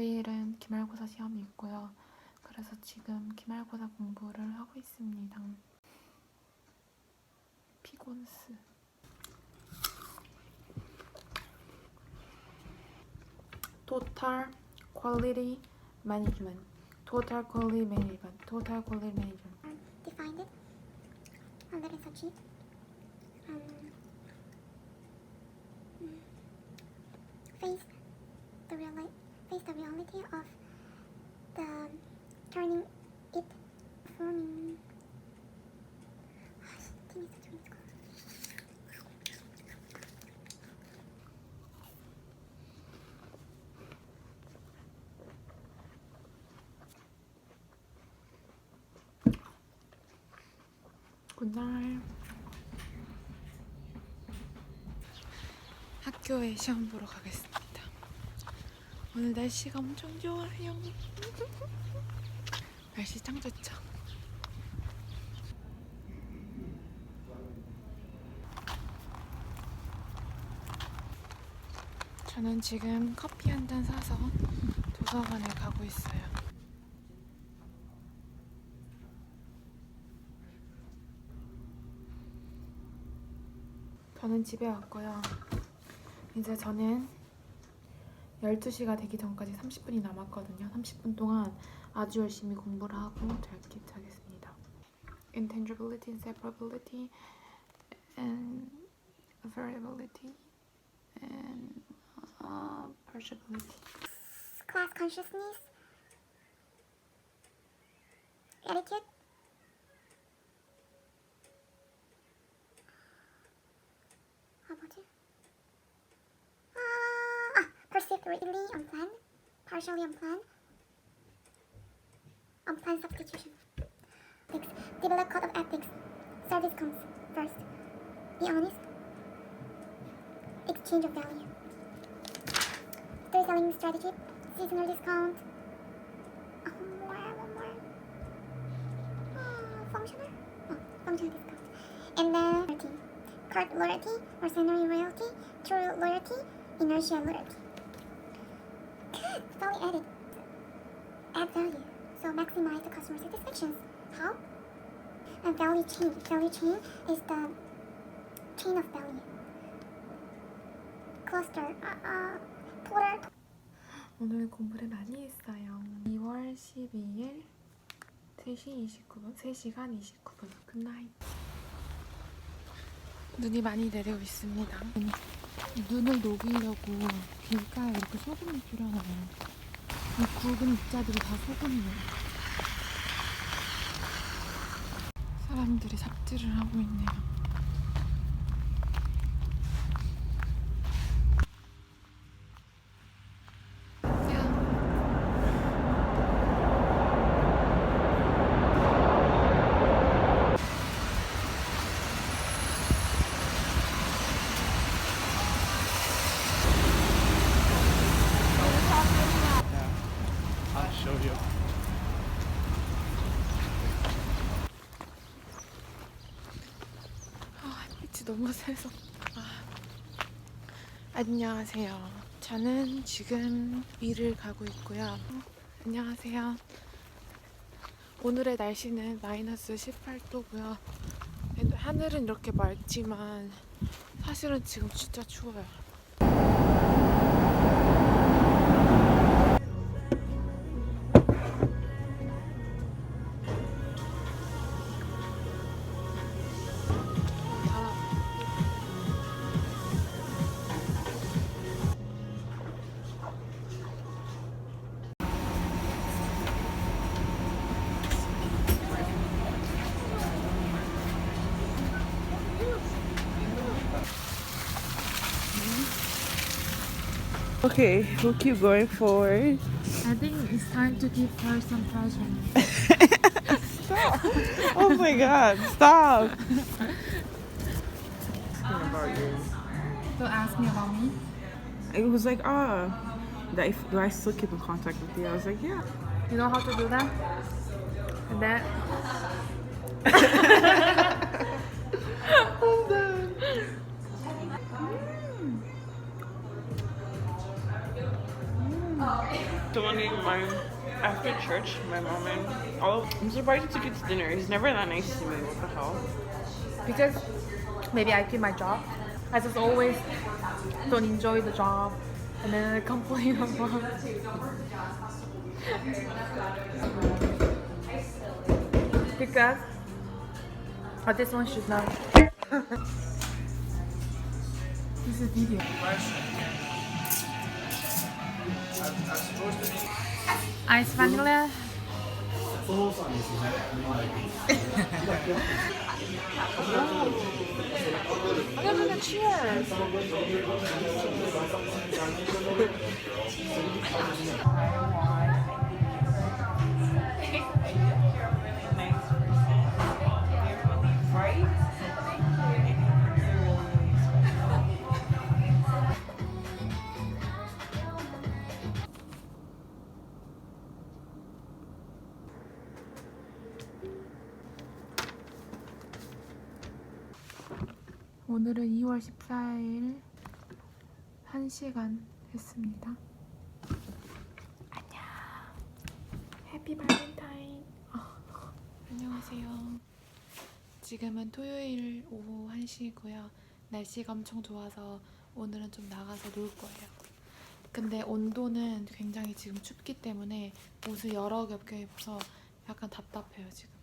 내일은 기말고사 시험이 있고요. 그래서 지금 기말고사 공부를 하고 있습니다. 피곤스. Total Quality Management. Total Quality Management. Total Quality Management. defined it and that is achieved. Um, mm, face the real face the reality of the turning it call. 굿날. 학교에 시험 보러 가겠습니다. 오늘 날씨가 엄청 좋아요. 날씨 짱 좋죠. 저는 지금 커피 한 잔 사서 도서관에 가고 있어요. 저는 집에 왔고요. 이제 저는 12시가 되기 전까지 30분이 남았거든요. 30분 동안 아주 열심히 공부를 하고 잘게 자겠습니다. Intangibility, inseparability, and variability, and uh, partiality. class consciousness, etiquette, Uh, ah, perceived really unplanned, partially unplanned, unplanned substitution. Six, develop code of ethics. Service comes first. Be honest. Exchange of value. Three selling strategy. Seasonal discount. Oh, more, one more. Oh, functional? Oh, functional discount. And then loyalty. Card loyalty, mercenary loyalty, true loyalty, inertia loyalty. Value added. Add value. So maximize the customer satisfaction. How? And value chain. Value chain is the chain of value. Cluster. Uh, uh, total 오늘 공부를 많이 했어요. 2월 12일 3시 29분, 3시간 29분. 굿나잇. 눈이 많이 내리고 있습니다. 눈을 녹이려고 길가에 이렇게 소금을 뿌려놔요. 이 굵은 입자들이 다 소금이에요. 사람들이 삽질을 하고 있네요. 너무 세서. 아. 안녕하세요. 저는 지금 일을 가고 있고요. 어, 안녕하세요. 오늘의 날씨는 마이너스 18도고요. 하늘은 이렇게 맑지만 사실은 지금 진짜 추워요. Okay, we'll keep going forward. I think it's time to give her some pressure. stop! Oh my god, stop! Don't ask me about me. It was like, ah, that if, do I still keep in contact with you? I was like, yeah. You know how to do that? And that. My after church, my mom and all. I'm surprised he took it to dinner. He's never that nice to me. What the hell? because maybe I quit my job. I just always don't enjoy the job and then I complain about it. because oh, this one should not. this is video. Ice vanilla. cheers. 오늘은 2월 14일 1시간 했습니다. 안녕. 해피 발렌타인. 어, 안녕하세요. 지금은 토요일 오후 1시고요. 날씨가 엄청 좋아서 오늘은 좀 나가서 놀 거예요. 근데 온도는 굉장히 지금 춥기 때문에 옷을 여러 겹 껴입어서 약간 답답해요, 지금.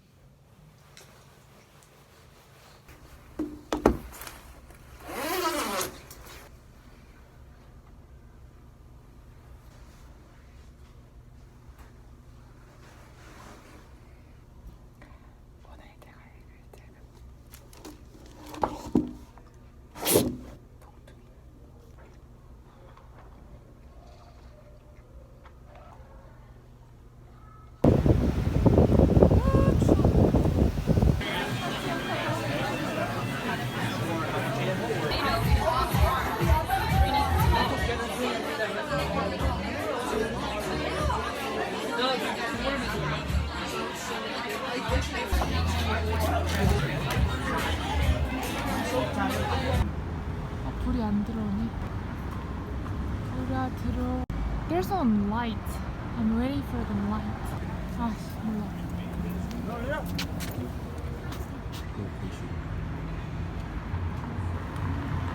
불이 안 들어오네. 불이 들어. There's some light. I'm waiting for the light. 아, 몰라.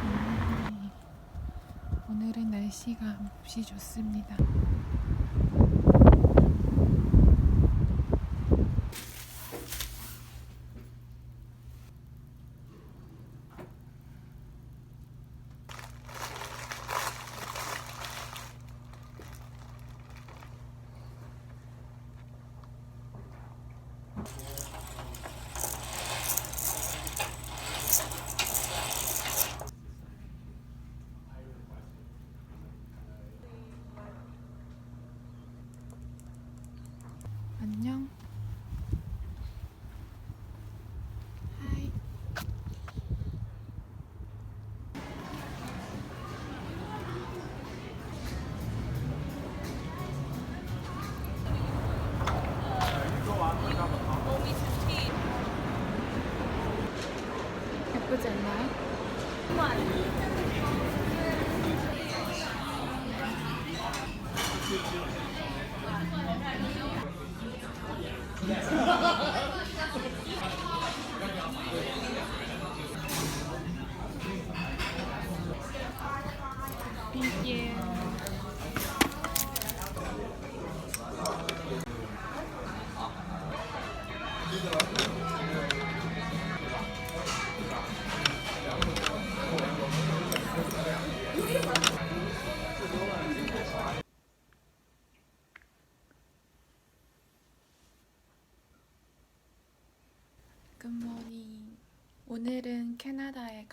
음, 오늘은 날씨가 몹시 좋습니다.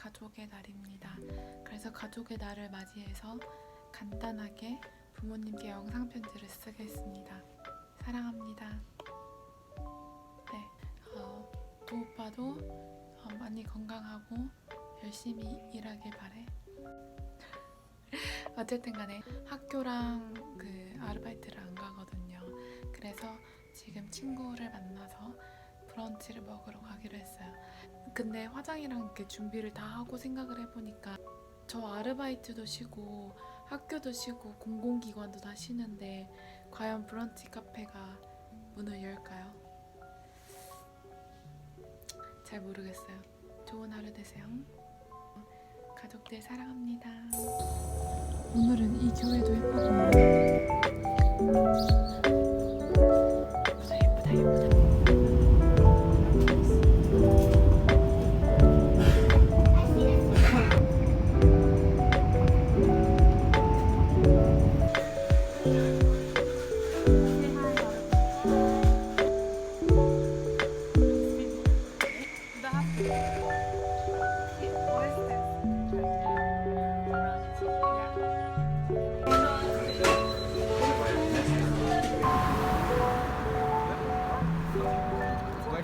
가족의 날입니다. 그래서 가족의 날을 맞이해서 간단하게 부모님께 영상 편지를 쓰겠습니다. 사랑합니다. 네, 어, 도오빠도 어, 많이 건강하고 열심히 일하길 바래. 어쨌든 간에 학교랑 그 아르바이트를 안 가거든요. 그래서 지금 친구를 만나서 브런치를 먹으러 가기로 했어요. 근데 화장이랑 이렇게 준비를 다 하고 생각을 해보니까 저 아르바이트도 쉬고 학교도 쉬고 공공기관도 다 쉬는데 과연 브런치 카페가 문을 열까요? 잘 모르겠어요. 좋은 하루 되세요. 가족들 사랑합니다. 오늘은 이 교회도 예쁘군요.